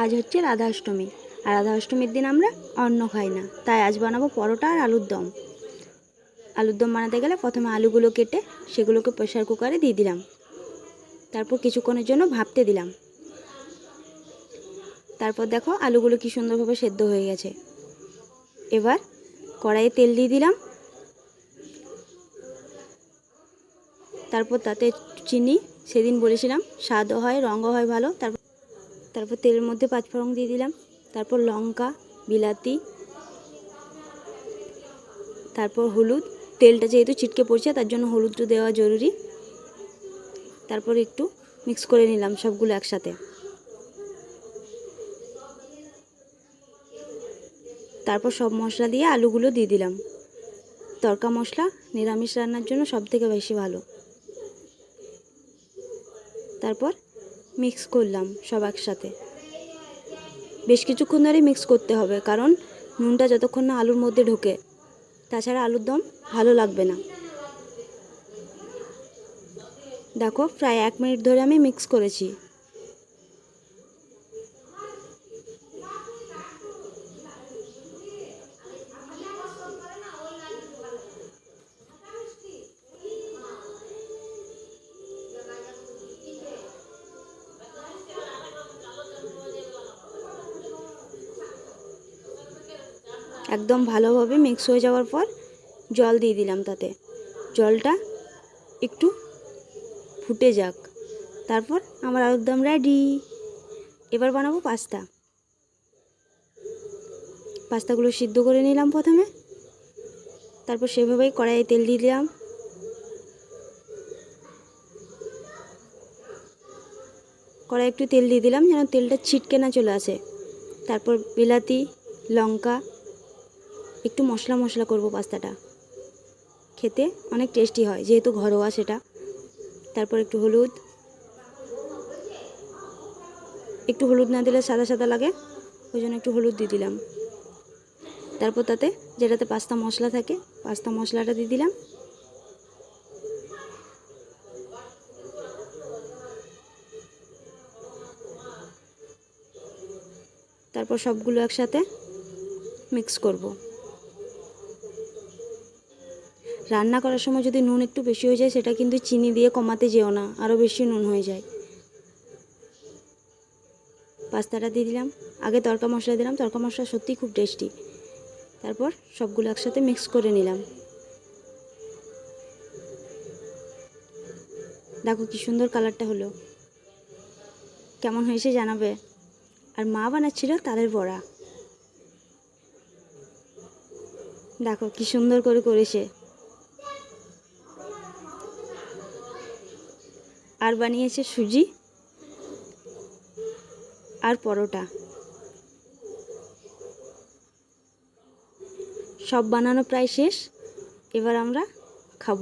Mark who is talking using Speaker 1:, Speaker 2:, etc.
Speaker 1: আজ হচ্ছে রাধা অষ্টমী আর রাধা অষ্টমীর দিন আমরা অন্ন খাই না। তাই আজ বানাবো পরোটা আর আলুর দম। আলুর দম বানাতে গেলে প্রথমে আলুগুলো কেটে সেগুলোকে প্রেশার কুকারে দিয়ে দিলাম। তারপর কিছুক্ষণের জন্য ভাপতে দিলাম। তারপর দেখো আলুগুলো কি সুন্দরভাবে সেদ্ধ হয়ে গেছে। এবার কড়াইয়ে তেল দিয়ে দিলাম। তারপর তাতে চিনি, সেদিন বলেছিলাম স্বাদও হয়, রঙও হয় ভালো। তারপর তারপর তেলের মধ্যে পাঁচফোড়ন দিয়ে দিলাম, তারপর লঙ্কা, বিলাতি, তারপর হলুদ। তেলটা যেহেতু ছিটকে পড়ছে, তার জন্য হলুদটা দেওয়া জরুরি। তারপর একটু মিক্স করে নিলাম সবগুলো একসাথে। তারপর সব মশলা দিয়ে আলুগুলো দিয়ে দিলাম। তরকা মশলা নিরামিষ রান্নার জন্য সব থেকে বেশি ভালো। তারপর মিক্স করলাম সব একসাথে। বেশ কিছুক্ষণ ধরে মিক্স করতে হবে, কারণ নুনটা যতক্ষণ না আলুর মধ্যে ঢোকে, তাছাড়া আলুর দম ভালো লাগবে না। দেখো, প্রায় এক মিনিট ধরে আমি মিক্স করেছি। একদম ভালোভাবে মিক্স হয়ে যাওয়ার পর জল দিয়ে দিলাম তাতে। জলটা একটু ফুটে যাক। তারপর আমার আলুর একদম রেডি এবার বানাবো পাস্তা। পাস্তাগুলো সিদ্ধ করে নিলাম প্রথমে। তারপর সেভাবেই কড়াইয়ে তেল দিয়ে দিলাম। কড়াই একটু তেল দিয়ে দিলাম যেন তেলটা ছিটকে না চলে আসে। তারপর বিলাতি, লঙ্কা একটু মশলা মশলা করব পাস্তাটা। খেতে অনেক টেস্টি হয়, যেহেতু ঘরোয়া সেটা। তারপর একটু হলুদ। একটু হলুদ না দিলে সাদা সাদা লাগে, ওই জন্য একটু হলুদ দিয়ে দিলাম। তারপর তাতে যেটাতে পাস্তা মশলা থাকে, পাস্তা মশলাটা দিয়ে দিলাম। তারপর সবগুলো একসাথে মিক্স করব। রান্না করার সময় যদি নুন একটু বেশি হয়ে যায়, সেটা কিন্তু চিনি দিয়ে কমাতে যেও না আরও বেশি নুন হয়ে যায়। পাস্তাটা দিয়ে দিলাম। আগে তরকা মশলা দিলাম। তরকা মশলা সত্যিই খুব টেস্টি তারপর সবগুলো একসাথে মিক্স করে নিলাম। দেখো কি সুন্দর কালারটা হলো। কেমন হয়েছে জানাবে? আর মা বানাচ্ছিল তালের বড়া। দেখো কি সুন্দর করে করেছে। আর বানিয়েছে সুজি আর পরোটা। সব বানানো প্রায় শেষ এবার আমরা খাব।